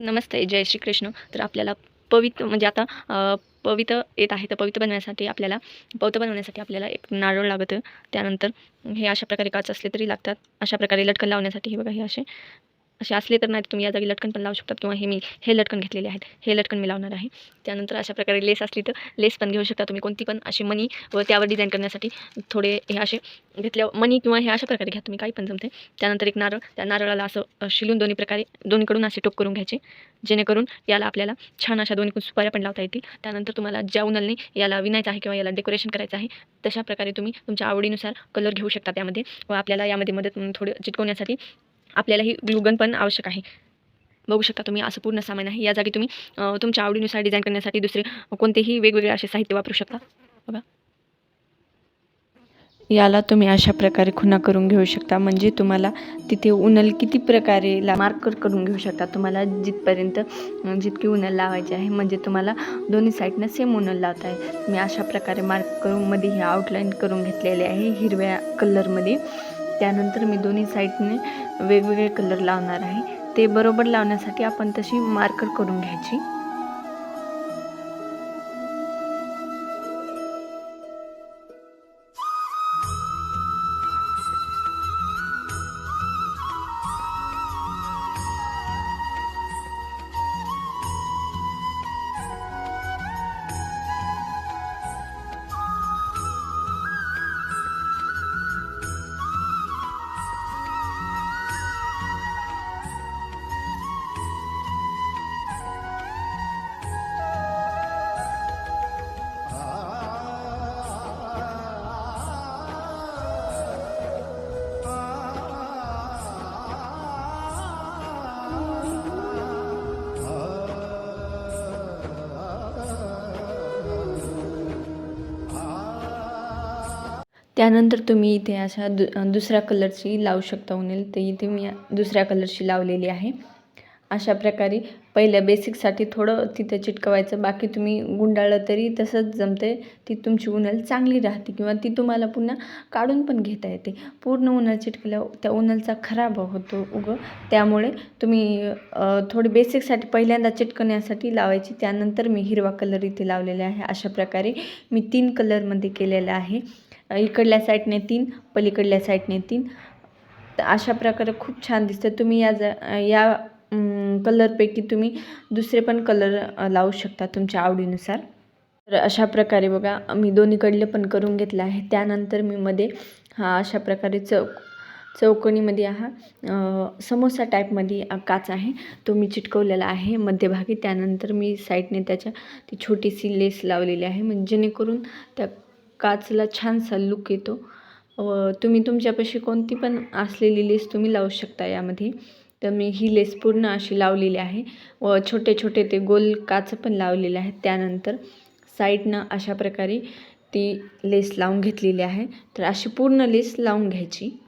नमस्ते जय श्री कृष्ण तर आपल्याला पवित्र म्हणजे आता पवित्र येत आहे. तर पवित्र बनवण्यासाठी आपल्याला पवित्र बनवण्यासाठी आपल्याला एक नारळ लागतं त्यानंतर हे अशा प्रकारे काच असले तरी लागतात. अशा प्रकारे लटकन लावण्यासाठी हे बघा हे असे असे असले तर नाही तुम्ही या जागी लटकन पण लावू शकता किंवा हे मी हे लटकन घेतलेले आहेत हे लटकन मी लावणार आहे. त्यानंतर अशा प्रकारे लेस असली तर लेस पण घेऊ शकता तुम्ही कोणती पण अशी मनी व त्यावर डिझाईन करण्यासाठी थोडे हे असे घेतल्यावर मनी किंवा हे अशा प्रकारे घ्या तुम्ही काही पण जमते त्यानंतर एक नारळ त्या नारळाला असं शिलून दोन्ही प्रकारे दोन्हीकडून असे टोक करून घ्यायचे. जेणेकरून याला आपल्याला छान अशा दोन्हीकडून सुपाऱ्या पण लावता येतील. त्यानंतर तुम्हाला ज्या उनलने याला विणायचं आहे किंवा याला डेकोरेशन करायचं आहे तशा प्रकारे तुम्ही तुमच्या आवडीनुसार कलर घेऊ शकता त्यामध्ये व आपल्याला यामध्ये मदत म्हणून थोडं चिटकवण्यासाठी आपल्याला ही ग्लुगन पण आवश्यक आहे. बघू शकता तुम्ही असं पूर्ण सामान आहे. या जागी तुम्ही तुमच्या आवडीनुसार डिझाईन करण्यासाठी दुसरे कोणतेही वेगवेगळे असे साहित्य वापरू शकता. बघा. याला तुम्ही अशा प्रकारे खुणा करून घेऊ शकता. म्हणजे तुम्हाला तिथे उन्हल किती प्रकारे ला मार्कर करून घेऊ शकता. तुम्हाला जिथपर्यंत जितकी उनल लावायची आहे म्हणजे तुम्हाला दोन्ही साईडनं सेम उनल लावता आहे मी अशा प्रकारे मार्क हे आउटलाईन करून घेतलेले आहे हिरव्या कलरमध्ये त्यानंतर मी दोन्ही साईडने वेगवेगळे कलर लावणार आहे. ते बरोबर लावण्यासाठी आपण तशी मार्कर करून घ्यायची. त्यानंतर तुम्ही इथे अशा दु दुसऱ्या कलरची लावू शकता उनेल. तर इथे मी दुसऱ्या कलरची लावलेली आहे. अशा प्रकारे पहिल्या बेसिकसाठी थोडं तिथं चिटकवायचं बाकी तुम्ही गुंडाळलं तरी तसंच जमते ती तुमची उनल चांगली राहते किंवा ती तुम्हाला पुन्हा काढून पण घेता येते. पूर्ण उन्हाळ चिटकल्यावर त्या उन्हलचा खराब होतो उगं. त्यामुळे तुम्ही थोडी बेसिकसाठी पहिल्यांदा चिटकवण्यासाठी लावायची. त्यानंतर मी हिरवा कलर इथे लावलेला आहे. अशा प्रकारे मी तीन कलरमध्ये केलेला आहे. इकडल्या साईडने तीन पलीकडल्या साईडने तीन. तर अशा प्रकारे खूप छान दिसतं. तुम्ही या ज या कलरपैकी तुम्ही दुसरे पण कलर लावू शकता तुमच्या आवडीनुसार. तर अशा प्रकारे बघा मी दोन्हीकडले पण करून घेतलं आहे. त्यानंतर मी मध्ये हा अशा प्रकारे चौक चौकोनीमध्ये हा समोसा टाईपमध्ये काच आहे. तो मी चिटकवलेला आहे मध्यभागी. त्यानंतर मी साईडने त्याच्या ती छोटीशी लेस लावलेली आहे. म्हणजे जेणेकरून त्या काचला छानसा लुक येतो. व तुम्ही तुमच्यापाशी कोणती पण असलेली लेस तुम्ही लावू शकता यामध्ये. तर मी ही लेस पूर्ण अशी लावलेली आहे. व छोटे छोटे ते गोल काच पण लावलेले आहेत त्यानंतर. साईडनं अशा प्रकारे ती लेस लावून घेतलेली आहे. तर अशी पूर्ण लेस लावून घ्यायची.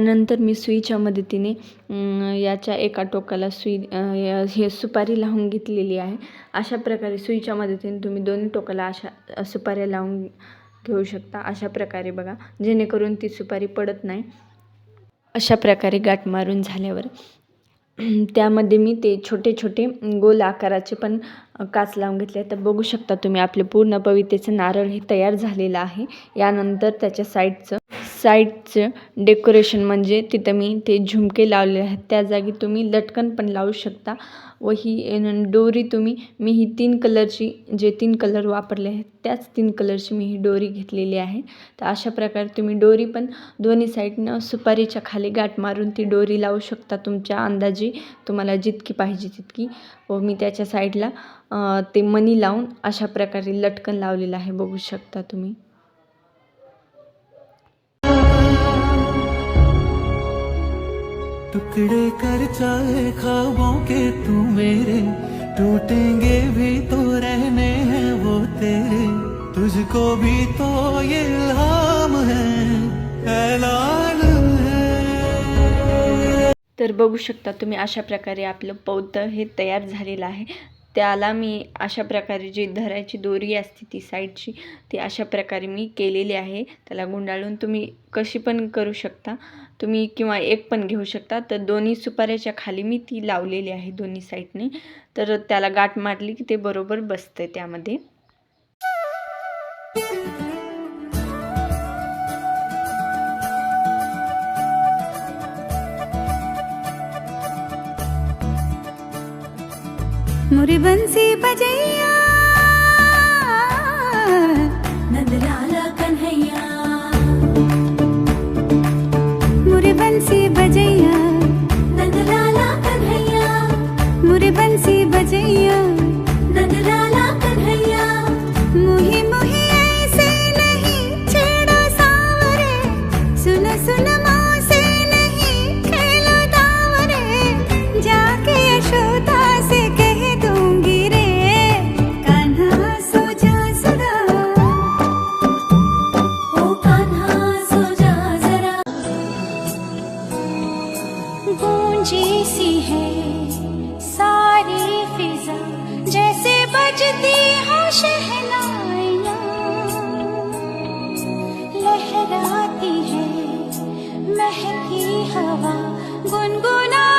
त्यानंतर मी सुईच्या मदतीने याच्या एका टोकाला सुई हे सुपारी लावून घेतलेली आहे. अशा प्रकारे सुईच्या मदतीने तुम्ही दोन्ही टोकाला अशा सुपाऱ्या लावून घेऊ शकता. अशा प्रकारे बघा जेणेकरून ती सुपारी पडत नाही. अशा प्रकारे गाठ मारून झाल्यावर त्यामध्ये मी ते छोटे छोटे गोल आकाराचे पण काच लावून घेतले तर बघू शकता तुम्ही आपले पूर्ण पवितेचं नारळ हे तयार झालेलं आहे. यानंतर त्याच्या साईडचं साईडचं डेकोरेशन म्हणजे तिथं मी ते झुमके लावले आहेत. त्या जागी तुम्ही लटकन पण लावू शकता व ही न- डोरी तुम्ही मी ही तीन कलरची जे तीन कलर वापरले आहेत त्याच तीन कलरची मी ही डोरी घेतलेली आहे. तर अशा प्रकारे तुम्ही डोरी पण दोन्ही साईडनं सुपारीच्या खाली गाठ मारून ती डोरी लावू शकता तुमच्या अंदाजे. तुम्हाला जितकी पाहिजे तितकी. व मी त्याच्या साईडला ते मनी लावून अशा प्रकारे लटकन लावलेलं आहे. बघू शकता तुम्ही. टुकड़े कर चाहे खाबों के तू मेरे। टूटेंगे भी तो रहने हैं वो तेरे। तुझको भी तो ये लाम है ऐलान तर बघू शकता तुम्ही अशा प्रकारे आपलं बौद्ध हे तयार झालेलं आहे. त्याला मी अशा प्रकारे जी धरायची दोरी असते ती साईडची ती अशा प्रकारे मी केलेली आहे. त्याला गुंडाळून तुम्ही कशी पण करू शकता. तुम्ही किंवा एक पण घेऊ शकता. तर दोन्ही सुपाऱ्याच्या खाली मी ती लावलेली आहे दोन्ही साईडने. तर त्याला गाठ मारली की ते बरोबर बसते त्यामध्ये. मुरी बंसी बजैया। जैसी है सारी फिजा। जैसे बजती हो शहनाइया। लहराती है महकी हवा गुनगुना